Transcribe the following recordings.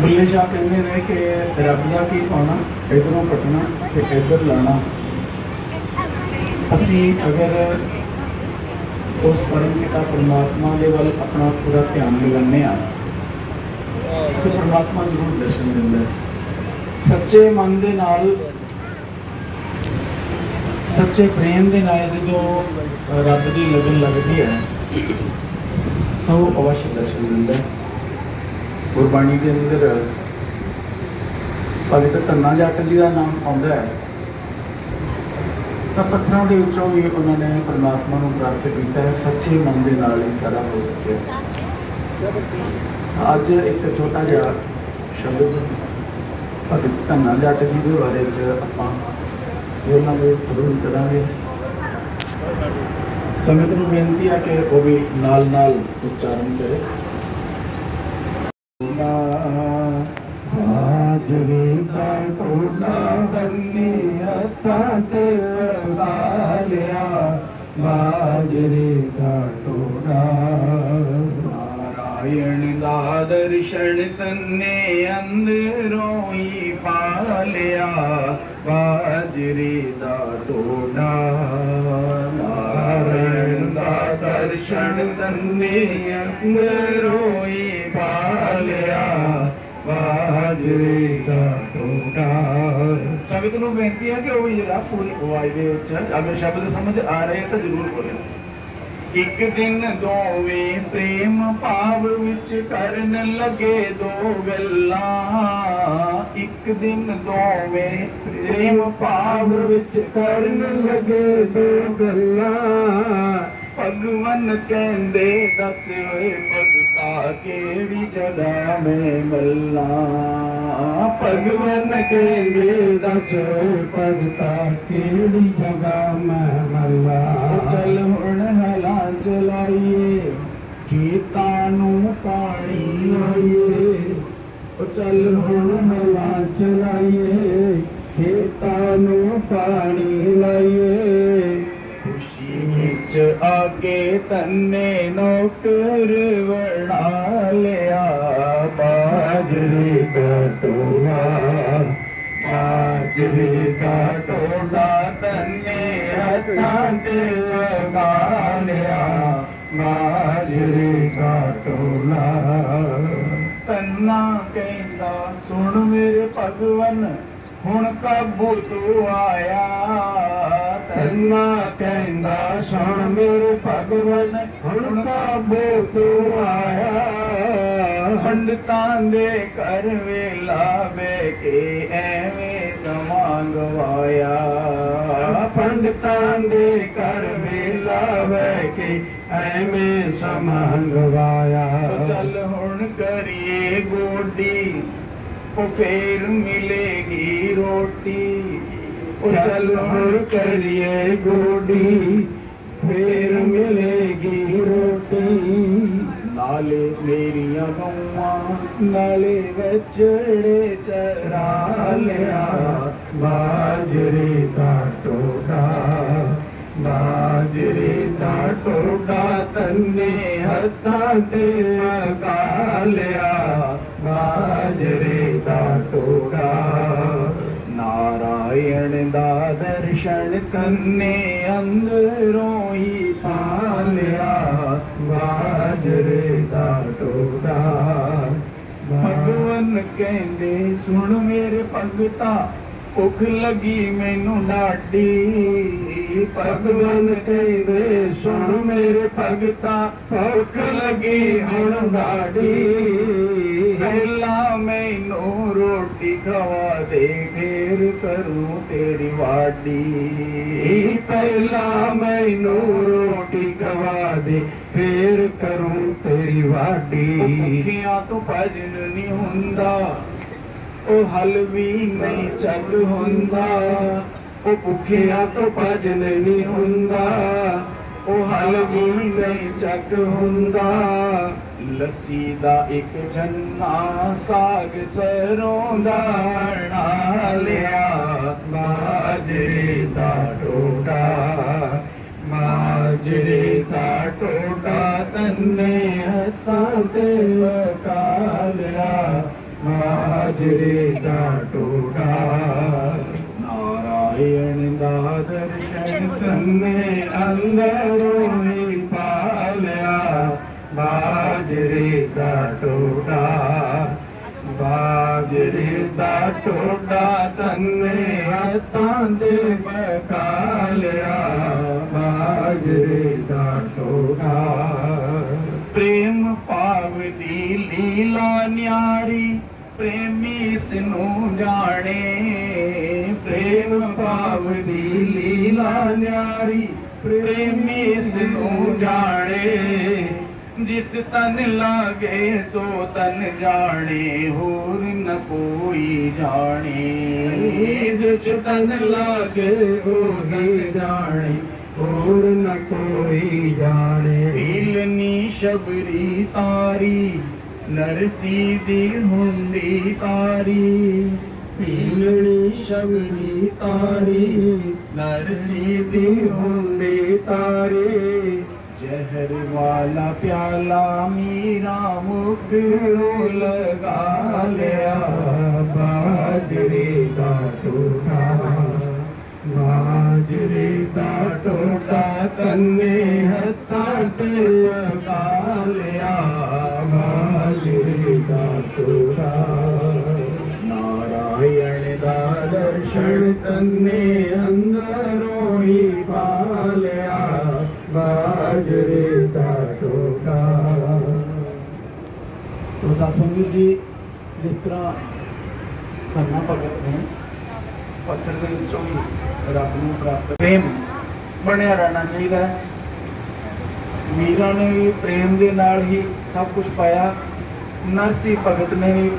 ਬੁੱਲੇ ਸ਼ਾਹ ਕਹਿੰਦੇ ਨੇ ਕਿ ਰੱਬ ਦਾ ਕੀ ਪਾਉਣਾ, ਇਧਰੋਂ ਕੱਟਣਾ ਤੇ ਇਧਰ ਲਾਣਾ ਅਸੀਂ ਅਗਰ ਉਸ ਪਰਮ ਪਿਤਾ ਪਰਮਾਤਮਾ ਦੇ ਵੱਲ ਆਪਣਾ ਪੂਰਾ ਧਿਆਨ ਲਗਾਉਂਦੇ ਆ ਤੇ ਪਰਮਾਤਮਾ ਜ਼ਰੂਰ ਦਰਸ਼ਨ ਦਿੰਦਾ ਸੱਚੇ ਮਨ ਦੇ ਨਾਲ, ਸੱਚੇ ਪ੍ਰੇਮ ਦੇ ਨਾਲ ਜਦੋਂ ਰੱਬ ਦੀ ਲਗਨ ਲੱਗਦੀ ਹੈ, ਤਾਂ ਉਹ ਅਵਸ਼ ਦਰਸ਼ਨ ਦਿੰਦਾ ਗੁਰਬਾਣੀ ਦੇ ਅੰਦਰ ਭਗਤ ਧੰਨਾ ਜੱਟ ਜੀ ਦਾ ਨਾਮ ਆਉਂਦਾ ਹੈ, ਤਾਂ ਪੱਥਰਾਂ ਦੇ ਵਿੱਚੋਂ ਵੀ ਉਹਨਾਂ ਨੇ ਪਰਮਾਤਮਾ ਨੂੰ ਪ੍ਰਾਪਤ ਕੀਤਾ ਹੈ, ਸੱਚੇ ਮਨ ਦੇ ਨਾਲ ਹੀ ਸਾਰਾ ਹੋ ਸਕਿਆ ਅੱਜ ਇੱਕ ਛੋਟਾ ਜਿਹਾ ਸ਼ਬਦ ਭਗਤ ਧੰਨਾ ਜੱਟ ਜੀ ਦੇ ਬਾਰੇ ਚ ਆਪਾਂ ਉਹਨਾਂ ਦੇ ਸਰੂਰ ਕਰਾਂਗੇ। ਸੰਗਤ ਨੂੰ ਬੇਨਤੀ ਆ ਕਿ ਉਹ ਵੀ ਨਾਲ ਨਾਲ ਉਚਾਰਨ ਕਰੇ। ٻاجهري ڏاڍو تني اٿيا ٻاجهري دا ٽو نارائڻ دا درشن تني اندر هي پاليا. ٻاجهري دا ٽو نارائڻ دا درشن تني تند روئي ਦਾ ਟੋਲਾ ਬਾਜਰੇ ਦਾ ਟੋਟਾ। ਸੰਗਤ ਨੂੰ ਬੇਨਤੀ ਹੈ ਕਿ ਉਹ ਜਿਹੜਾ ਪੂਰੀ ਆਵਾਜ਼ ਦੇ ਵਿੱਚ ਅਗਰ ਸ਼ਬਦ ਸਮਝ ਆ ਰਹੇ ਤਾਂ ਜ਼ਰੂਰ ਬੋਲੋ ਇੱਕ ਦਿਨ ਦੋਵੇਂ ਪ੍ਰੇਮ ਭਾਵ ਵਿੱਚ ਕਰਨ ਲੱਗੇ ਦੋ ਗੱਲਾਂ। ਇੱਕ ਦਿਨ ਦੋਵੇਂ ਪ੍ਰੇਮ ਭਾਵ ਵਿੱਚ ਕਰਨ ਲੱਗੇ ਦੋ ਗੱਲਾਂ। ਭਗਵਨ ਕਹਿੰਦੇ, ਦੱਸ ਓਏ ਭਗਤਾ ਕਿਹੜੀ ਜਗ੍ਹਾ ਮੈਂ ਮੱਲਾ ਭਗਵਨ ਕਹਿੰਦੇ ਦੱਸ ਓਏ ਭਗਤਾ ਕਿਹੜੀ ਜਗ੍ਹਾ ਮੈਂ ਮੱਲਾ ਚੱਲ ਹੁਣ ਹਲਾ ਚਲਾਈਏ ਖੇਤਾਂ ਨੂੰ ਪਾਣੀ ਲਾਈਏ ਚੱਲ ਹੁਣ ਹਲਾ ਚਲਾਈਏ ਖੇਤਾਂ ਨੂੰ ਪਾਣੀ ਲਾਈਏ ਖੁਸ਼ੀ ਵਿੱਚ ਆ ਕੇ ਤੰਨੇ ਨੌਕਰ ਬਣਾ ਲਿਆ ਬਾਜਰੇ ਦਾ ਤੋਲਾ, ਬਾਜਰੇ ਦਾ ਟੋਲਾ ਤੰਨੇ ਹੱਥਾਂ ਤੇ ਲਗਾ ਲਿਆ, ਬਾਜਰੇ ਦਾ ਤੋਲਾ। ਤੰਨਾ ਕਹਿੰਦਾ, ਸੁਣ ਮੇਰੇ ਭਗਵਨ, ਹੁਣ ਕਾਬੂ ਤੂੰ ਆਇਆ। ਤੰਨਾ ਕਹਿੰਦਾ ਸੁਣ ਮੇਰੇ ਭਗਵਨ, ਹੁਣ ਕਾਬੂ ਤੂੰ ਆਇਆ। ਪੰਡਤਾਂ ਦੇ ਘਰ ਵੇਲਾ ਬੈ ਕੇ ਐਵੇਂ ਸਮਾਂ ਗਵਾਇਆ। ਪੰਡਤਾਂ ਦੇ ਘਰ ਵੇਲਾ ਬੈ ਕੇ ਐਵੇਂ ਸਮਾਂ ਗਵਾਇਆ। ਚੱਲ ਹੁਣ ਕਰੀਏ ਗੋਡੀ, ਉਹ ਫੇਰ ਮਿਲੇਗੀ ਰੋਟੀ। ਉਹ ਹੁਣ ਕਰੀਏ ਗੋਡੀ, ਫੇਰ ਮਿਲੇਗੀ ਰੋਟੀ। ਨਾਲੇ ਮੇਰੀਆਂ ਗਊਆਂ, ਨਾਲੇ ਵਿਚੜੇ ਚਰਾ ਲਿਆ ਬਾਜਰੇ ਦਾ ਟੋਡਾ, ਬਾਜਰੇ ਦਾ ਟੋਡਾ ਤੰਨੇ ਹੱਥਾਂ ਤੇ ਲਗਾ ਲਿਆ। दर्शन कन्हे अंदरो दा दो भगवन कंदे सुन मेरे पबता ਭੁੱਖ ਲੱਗੀ ਮੈਨੂੰ ਲਾਡੀ ਭਗਵਨ ਕਹਿੰਦੇ, ਸੁਣ ਮੇਰੇ ਭਗਤਾ, ਭੁੱਖ ਲੱਗੀ ਹੁਣ ਲਾਡੀ ਪਹਿਲਾਂ ਮੈਨੂੰ ਰੋਟੀ ਖਵਾ ਦੇ, ਫੇਰ ਕਰੂ ਤੇਰੀ ਵਾਡੀ ਪਹਿਲਾਂ ਮੈਨੂੰ ਰੋਟੀ ਖਵਾ ਦੇ, ਫੇਰ ਕਰੂ ਤੇਰੀ ਵਾਡੀ ਭੁੱਖਿਆਂ ਤੋਂ ਭਜਨ ਨਹੀਂ ਹੁੰਦਾ। ਉਹ ਹਲ ਵੀ ਨਹੀਂ ਚੱਲ ਹੁੰਦਾ। ਉਹ ਭੁੱਖਿਆ ਤੋਂ ਭਜਨ ਨਹੀਂ ਹੁੰਦਾ। ਉਹ ਹਲ ਵੀ ਨਹੀਂ ਚੱਕ ਹੁੰਦਾ। ਲੱਸੀ ਦਾ ਇੱਕ ਛੰਨਾ ਸਾਗ ਸਰੋਂ ਦਾ ਬਣਾ ਲਿਆ। ਦਾ ਟੋਟਾ, ਮਾਜਰੇ ਦਾ ਟੋਟਾ ਤੰਨੇ ਹੱਥਾਂ ਤੇ। ਮਾਜਰੇ ਦਾ ਟੋਟਾ ਨਾਰਾਇਣ ਦਾ ਦਰਸ਼ਨ ਤੰਨੇ ਅੰਦਰੋਂ ਹੀ ਪਾਲਿਆ ਬਾਜਰੇ ਦਾ ਟੋਟਾ ਬਾਜਰੇ ਦਾ ਟੋਟਾ ਤੰਨੇ ਹੱਥਾਂ ਦੇ ਬਕਾ ਲਿਆ ਬਾਜਰੇ ਦਾ ਟੋਟਾ ਪ੍ਰੇਮ ਭਾਵ ਦੀ ਲੀਲਾ ਨਿਆਰੀ प्रेमी सिनू जाने प्रेम भाव लीला न्यारी। प्रेमी प्रेमीसू जाने जिस तन लागे सो तन जाने होर न कोई जाने जिस तन लागे सो तन जाने होर न कोई जाने बिल शबरी तारी नरसीदी हूंदी तारी पीलणी शबरी तारी नरसीदी हूंदी तारी जहर वाला प्याला मीरा मुखड़ो लगा लिया बाजरे का टोटा बाजरे का टोटा तन्ने हथा ਬਾਜਰੇ ਨਾਰਾਇਣ ਦਾ ਦਰਸ਼ਨ ਤੰਨੇ ਅੰਦਰੋਂ ਹੀ ਪਾ ਬਾਜਰੇ ਦਾ ਟੋਟਾ ਤੋ ਸਤਸੰਗ ਜੀ ਜਿਸ ਤਰ੍ਹਾਂ ਕਰਨਾ ਭਗਤ ਨੇ ਪੱਥਰ ਦੇ ਵਿੱਚੋਂ ਵੀ ਰੱਬ ਨੂੰ ਪ੍ਰਾਪਤ ਪ੍ਰੇਮ ਬਣਿਆ ਰਹਿਣਾ ਚਾਹੀਦਾ ਹੈ ਵੀਰਾਂ ਨੇ ਵੀ ਪ੍ਰੇਮ ਦੇ ਨਾਲ ਹੀ ਸਭ ਕੁਝ ਪਾਇਆ ਨਰਸੀ ਭਗਤ ਨੇ ਵੀ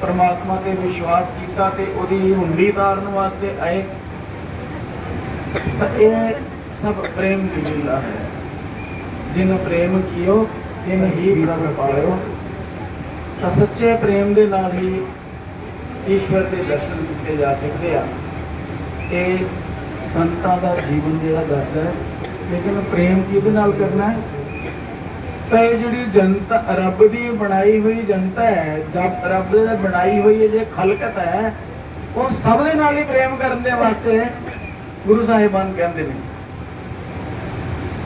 ਪਰਮਾਤਮਾ ਤੇ ਵਿਸ਼ਵਾਸ ਕੀਤਾ ਤੇ ਉਹਦੀ ਹੁੰਡੀ ਤਾਰਨ ਵਾਸਤੇ ਆਏ। ਤਾਂ ਇਹ ਸਭ ਪ੍ਰੇਮ ਦੀ ਲੀਲਾ ਹੈ। ਜਿਨ ਪ੍ਰੇਮ ਕੀਓ, ਤਿਨ ਹੀ ਪ੍ਰਭ ਪਾਇਓ ਤਾਂ ਸੱਚੇ ਪ੍ਰੇਮ ਦੇ ਨਾਲ ਹੀ ਈਸ਼ਵਰ ਦੇ ਦਰਸ਼ਨ ਕੀਤੇ ਜਾ ਸਕਦੇ ਆ। ਇਹ ਸੰਤਾਂ ਦਾ ਜੀਵਨ ਜਿਹੜਾ ਦੱਸਦਾ ਹੈ। ਲੇਕਿਨ ਪ੍ਰੇਮ ਕਿਹਦੇ ਨਾਲ ਕਰਨਾ ਹੈ? ਤਾਂ ਇਹ ਜਿਹੜੀ ਜਨਤਾ ਰੱਬ ਦੀ ਬਣਾਈ ਹੋਈ ਜਨਤਾ ਹੈ ਜਦ ਰੱਬ ਦੀ ਬਣਾਈ ਹੋਈ ਇਹ ਜੇ ਖਲਕਤ ਹੈ, ਉਹ ਸਭ ਦੇ ਨਾਲ ਹੀ ਪ੍ਰੇਮ ਕਰਨ ਦੇ ਵਾਸਤੇ ਗੁਰੂ ਸਾਹਿਬਾਨ ਕਹਿੰਦੇ ਨੇ।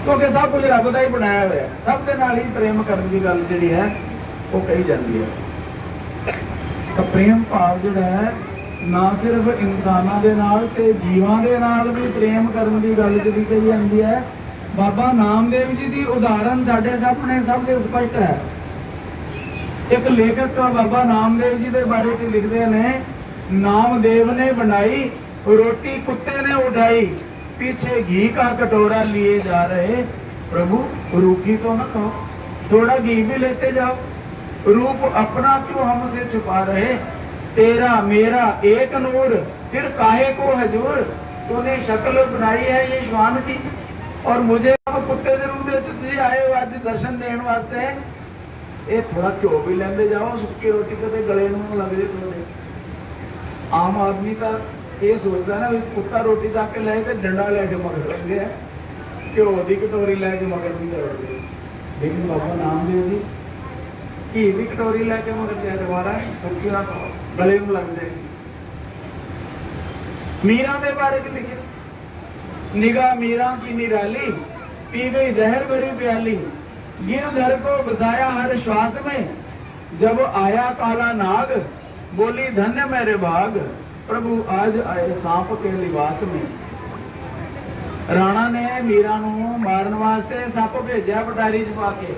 ਕਿਉਂਕਿ ਸਭ ਕੁਝ ਰੱਬ ਦਾ ਹੀ ਬਣਾਇਆ ਹੋਇਆ ਸਭ ਦੇ ਨਾਲ ਹੀ ਪ੍ਰੇਮ ਕਰਨ ਦੀ ਗੱਲ ਜਿਹੜੀ ਹੈ, ਉਹ ਕਹੀ ਜਾਂਦੀ ਹੈ। ਤਾਂ ਪ੍ਰੇਮ ਭਾਵ ਜਿਹੜਾ ਹੈ, ਨਾ ਸਿਰਫ ਇਨਸਾਨਾਂ ਦੇ ਨਾਲ ਤੇ ਜੀਵਾਂ ਦੇ ਨਾਲ ਵੀ ਪ੍ਰੇਮ ਕਰਨ ਦੀ ਗੱਲ ਜਿਹੜੀ ਕਹੀ ਜਾਂਦੀ ਹੈ ਬਾਬਾ ਨਾਮਦੇਵ ਜੀ ਦੀ ਉਦਾਹਰਣ ਸਾਡੇ ਸਾਹਮਣੇ ਸਭ ਦੇ ਸਪਸ਼ਟ ਹੈ ਇੱਕ ਲੇਖਕ ਤਾਂ ਬਾਬਾ ਨਾਮਦੇਵ ਜੀ ਦੇ ਬਾਰੇ ਚ ਲਿਖਦੇ ਨੇ ਨਾਮਦੇਵ ਨੇ ਬਣਾਈ ਰੋਟੀ ਕੁੱਤੇ ਨੇ ਉਠਾਈ पीछे घी का कटोरा लिए जा रहे प्रभु रूखी तो न खाओ थोड़ा घी भी लेते जाओ रूप अपना क्यों हमसे छुपा रहे तेरा मेरा एक नूर फिर काहे को हजूर तूने शक्ल बनाई है ये श्वान की ਔਰ ਮੁਝੇ ਕੁੱਤੇ ਦੇ ਰੂਪ ਵਿੱਚ ਤੁਸੀਂ ਆਏ ਹੋ ਅੱਜ ਦਰਸ਼ਨ ਦੇਣ ਵਾਸਤੇ। ਇਹ ਥੋੜਾ ਘਿਓ ਵੀ ਲੈਂਦੇ ਜਾਓ, ਸੁੱਕੀ ਰੋਟੀ ਕਦੇ ਗਲੇ ਨੂੰ ਲੱਗ ਜੇ ਤੁਹਾਡੇ। ਆਮ ਆਦਮੀ ਤਾਂ ਇਹ ਸੋਚਦਾ ਨਾ ਵੀ ਕੁੱਤਾ ਰੋਟੀ ਦਾ ਕੇ ਲੈ ਕੇ ਡੰਡਾ ਲੈ ਕੇ ਮਗਰ ਲੱਗਦੇ ਆ ਘਿਓ ਦੀ ਕਟੋਰੀ ਲੈ ਕੇ ਮਗਰ ਨਹੀਂ ਲੱਗਦੇ ਲੇਕਿਨ ਬਾਬਾ ਨਾਮਦੇਵ ਜੀ, ਘੀ ਦੀ ਕਟੋਰੀ ਲੈ ਕੇ ਮਗਰ ਜਾ ਦੁਬਾਰਾ ਸੁੱਕੀ ਨਾ ਗਲੇ ਨੂੰ ਲੱਗ ਜਾਏਗੀ। ਮੀਰਾਂ ਦੇ ਬਾਰੇ ਚ ਲਿਖੀ निगाह मीरा की निराली पी गई जहर भरी प्याली गिरधर को बसाया हर श्वास में जब आया काला नाग बोली धन्य मेरे भाग प्रभु आज आए सांप के लिबास में ਰਾਣਾ ਨੇ ਮੀਰਾ ਨੂੰ ਮਾਰਨ ਵਾਸਤੇ ਸੱਪ ਭੇਜਿਆ ਪਟਾਰੀ ਚ ਪਾ ਕੇ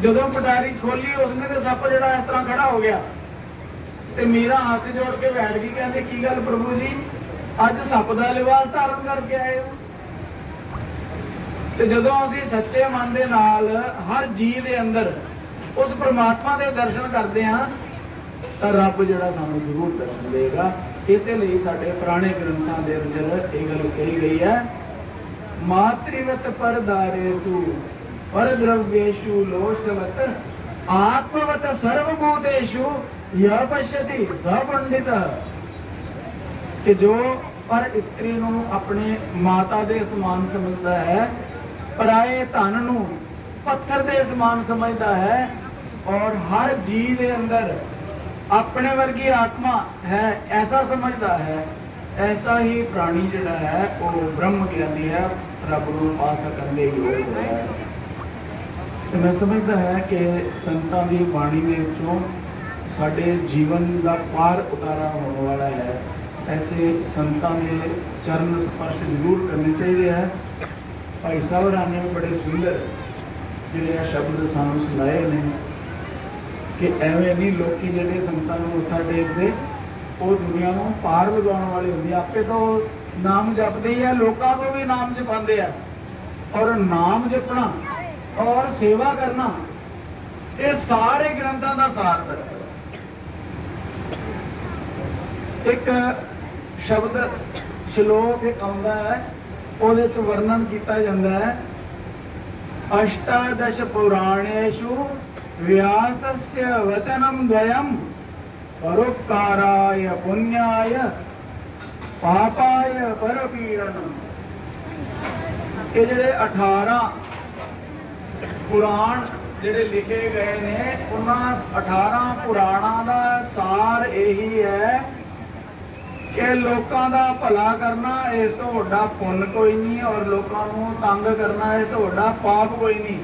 ਜਦੋਂ ਪਟਾਰੀ ਖੋਲੀ ਉਸਨੇ ਤੇ ਸੱਪ ਜਿਹੜਾ ਇਸ ਤਰ੍ਹਾਂ ਖੜਾ ਹੋ ਗਿਆ ਤੇ ਮੀਰਾ ਹੱਥ ਜੋੜ ਕੇ ਬੈਠ ਗਈ ਕਹਿੰਦੇ ਕੀ ਗੱਲ ਪ੍ਰਭੂ ਜੀ ਅੱਜ ਸੱਪ ਦਾ ਲਿਬਾਸ ਧਾਰਨ ਕਰਕੇ ਆਏ ਹੋ। ਤੇ ਜਦੋਂ ਅਸੀਂ ਸੱਚੇ ਮਨ ਦੇ ਨਾਲ ਹਰ ਜੀਵ ਦੇ ਅੰਦਰ ਉਸ ਪ੍ਰਮਾਤਮਾ ਦੇ ਦਰਸ਼ਨ ਕਰਦੇ ਹਾਂ, ਤਾਂ ਰੱਬ ਜਿਹੜਾ ਸਾਨੂੰ ਜ਼ਰੂਰ ਦਰਸ਼ਨ ਦੇਗਾ ਇਸੇ ਲਈ ਸਾਡੇ ਪੁਰਾਣੇ ਗ੍ਰੰਥਾਂ ਦੇ ਅੰਦਰ ਇਹ ਗੱਲ ਕਹੀ ਗਈ ਹੈ, ਮਾਤ੍ਰਿਵਤ ਪਰਦਾਰੇਸੂ ਪਰ ਲੋਸ਼ਵਤ ਆਤਮਵਤ ਸਰਵ ਯਹ ਪਸ਼ਯਤੀ ਸ ਪੰਡਿਤ ਕਿ ਜੋ ਪਰ ਇਸਤਰੀ ਨੂੰ ਆਪਣੇ ਮਾਤਾ ਦੇ ਸਮਾਨ ਸਮਝਦਾ ਹੈ, ਪਰਾਏ ਧਨ ਨੂੰ ਪੱਥਰ ਦੇ ਸਮਾਨ ਸਮਝਦਾ ਹੈ ਔਰ ਹਰ ਜੀਵ ਦੇ ਅੰਦਰ ਆਪਣੇ ਵਰਗੀ ਆਤਮਾ ਹੈ, ਐਸਾ ਸਮਝਦਾ ਹੈ, ਐਸਾ ਹੀ ਪ੍ਰਾਣੀ ਜਿਹੜਾ ਹੈ, ਉਹ ਬ੍ਰਹਮ ਗਿਆਨੀ ਹੈ, ਰੱਬ ਨੂੰ ਪਾ ਸਕਣ ਦੇ ਯੋਗ ਹੈ। ਤੇ ਮੈਂ ਸਮਝਦਾ ਹੈ ਕਿ ਸੰਤਾਂ ਦੀ ਬਾਣੀ ਦੇ ਵਿੱਚੋਂ ਸਾਡੇ ਜੀਵਨ ਦਾ ਪਾਰ ਉਤਾਰਾ ਹੋਣ ਵਾਲਾ ਹੈ। ਐਸੇ ਸੰਤਾਂ ਦੇ ਚਰਨ ਸਪਰਸ਼ ਜ਼ਰੂਰ ਕਰਨੇ ਚਾਹੀਦੇ ਹੈ ਭਾਈ ਸਾਹਿਬ ਰਾਣੇ ਵੀ ਬੜੇ ਸੁੰਦਰ ਜਿਹੜੇ ਆ ਸ਼ਬਦ ਸਾਨੂੰ ਸੁਣਾਏ ਨੇ ਕਿ ਐਵੇਂ ਨਹੀਂ ਲੋਕੀ ਜਿਹੜੇ ਸੰਤਾਂ ਨੂੰ ਮੱਥਾ ਟੇਕਦੇ, ਉਹ ਦੁਨੀਆ ਨੂੰ ਪਾਰ ਲਗਾਉਣ ਵਾਲੇ ਹੁੰਦੇ ਆਪੇ ਤਾਂ ਉਹ ਨਾਮ ਜਪਦੇ ਹੀ ਆ, ਲੋਕਾਂ ਨੂੰ ਵੀ ਨਾਮ ਜਪਾਉਂਦੇ ਆ। ਔਰ ਨਾਮ ਜਪਣਾ ਔਰ ਸੇਵਾ ਕਰਨਾ, ਇਹ ਸਾਰੇ ਗ੍ਰੰਥਾਂ ਦਾ ਸਾਰ ਹੈ ਇੱਕ ਸ਼ਬਦ ਸ਼ਲੋਕ ਇੱਕ ਆਉਂਦਾ ਹੈ ਉਹਦੇ ਚ ਵਰਣਨ ਕੀਤਾ ਜਾਂਦਾ ਹੈ ਅਸ਼ਟਾਦਸ਼ ਪੁਰਾਣੇਸ਼ੂ व्यासस्य वचनं द्वयं परोपकाराय पुण्याय पापाय परपीडनम ਇਹ ਜਿਹੜੇ 18 ਪੁਰਾਣ ਜਿਹੜੇ ਲਿਖੇ ਗਏ ਨੇ ਉਹਨਾਂ 18 ਪੁਰਾਣਾਂ ਦਾ ਸਾਰ ਇਹੀ ਹੈ ਕਿ ਲੋਕਾਂ ਦਾ ਭਲਾ ਕਰਨਾ ਇਸ ਤੋਂ ਵੱਡਾ ਪੁੰਨ ਕੋਈ ਨਹੀਂ ਔਰ ਲੋਕਾਂ ਨੂੰ ਤੰਗ ਕਰਨਾ ਇਸ ਤੋਂ ਵੱਡਾ ਪਾਪ ਕੋਈ ਨਹੀਂ।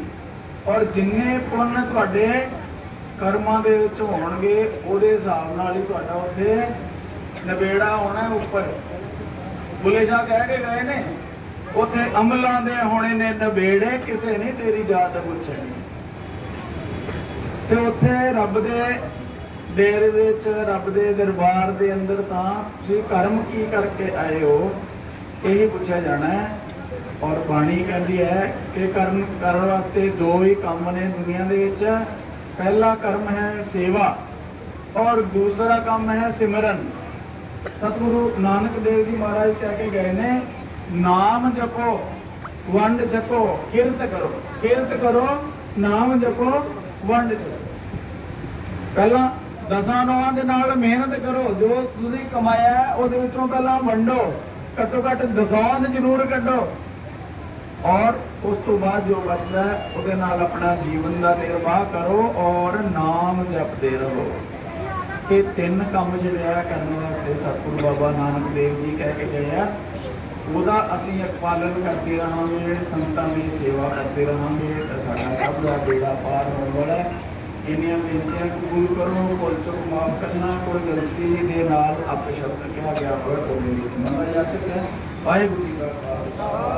ਔਰ ਜਿੰਨੇ ਪੁੰਨ ਤੁਹਾਡੇ ਕਰਮਾਂ ਦੇ ਵਿੱਚ ਹੋਣਗੇ, ਉਹਦੇ ਹਿਸਾਬ ਨਾਲ ਹੀ ਤੁਹਾਡਾ ਉੱਥੇ ਨਵੇੜਾ ਹੋਣਾ ਉੱਪਰ। ਬੁਲੇ ਸ਼ਾਹ ਕਹਿ ਕੇ ਗਏ ਨੇ, ਉੱਥੇ ਅਮਲਾਂ ਦੇ ਹੋਣੇ ਨੇ ਨਵੇੜੇ ਕਿਸੇ ਨੇ ਤੇਰੀ ਜਾਤ ਪੁੱਛਣੀ। ਤੇ ਉੱਥੇ ਰੱਬ ਦੇ ਡੇਰੇ ਵਿੱਚ ਰੱਬ ਦੇ ਦਰਬਾਰ ਦੇ ਅੰਦਰ ਤਾਂ ਤੁਸੀਂ ਕਰਮ ਕੀ ਕਰਕੇ ਆਏ ਹੋ? ਇਹ ਪੁੱਛਿਆ ਜਾਣਾ ਹੈ। ਔਰ ਬਾਣੀ ਕਹਿੰਦੀ ਹੈ ਕਿ ਕਰਨ ਕਰਨ ਵਾਸਤੇ ਦੋ ਹੀ ਕੰਮ ਨੇ ਦੁਨੀਆ ਦੇ ਵਿੱਚ। ਪਹਿਲਾ ਕਰਮ ਹੈ ਸੇਵਾ ਔਰ ਦੂਸਰਾ ਕੰਮ ਹੈ ਸਿਮਰਨ। ਸਤਿਗੁਰੂ ਨਾਨਕ ਦੇਵ ਜੀ ਮਹਾਰਾਜ ਕਹਿ ਕੇ ਗਏ ਨੇ, ਨਾਮ ਜਪੋ, ਵੰਡ ਛਕੋ ਕਿਰਤ ਕਰੋ। ਕਿਰਤ ਕਰੋ, ਨਾਮ ਜਪੋ, ਵੰਡ ਛਕੋ ਪਹਿਲਾਂ ਦਸਾਂ ਨੌਆਂ ਦੇ ਨਾਲ ਮਿਹਨਤ ਕਰੋ, ਜੋ ਤੁਸੀਂ ਕਮਾਇਆ ਉਹਦੇ ਵਿੱਚੋਂ ਪਹਿਲਾਂ ਵੰਡੋ, ਘੱਟੋ ਘੱਟ ਦਸਾਂਦ ਜ਼ਰੂਰ ਕੱਢੋ। ਔਰ ਉਸ ਤੋਂ ਬਾਅਦ ਜੋ ਬਚਦਾ ਉਹਦੇ ਨਾਲ ਆਪਣਾ ਜੀਵਨ ਦਾ ਨਿਰਵਾਹ ਕਰੋ ਔਰ ਨਾਮ ਜਪਦੇ ਰਹੋ। ਇਹ ਤਿੰਨ ਕੰਮ ਜਿਹੜੇ ਆ, ਕਰਨ ਵਾਸਤੇ ਸਤਿਗੁਰੂ ਬਾਬਾ ਨਾਨਕ ਦੇਵ ਜੀ ਕਹਿ ਕੇ ਗਏ ਆ। ਉਹਦਾ ਅਸੀਂ ਇੱਕ ਪਾਲਨ ਕਰਦੇ ਰਹਾਂਗੇ ਸੰਤਾਂ ਦੀ ਸੇਵਾ ਕਰਦੇ ਰਹਾਂਗੇ, ਤਾਂ ਸਾਡਾ ਸਭ ਦਾ ਬੇੜਾ ਪਾਰ ਹੋਣ ਵਾਲਾ ਹੈ। ਇੰਨੀਆਂ ਬੇਨਤੀਆਂ ਕਬੂਲ ਕਰੋ ਕੋਈ ਚੁੱਕ ਮਾਫ ਕਰਨਾ, ਕੋਈ ਗਲਤੀ ਦੇ ਨਾਲ ਆਪੇ ਸ਼ਬਦ ਕਿਹਾ ਗਿਆ ਹੋਵੇ ਤਾਂ ਮੇਰੀ ਮਨ ਜਾਚਕ ਹੈ, ਵਾਹਿਗੁਰੂ ਜੀ ਕਾ ਖਾਲਸਾ।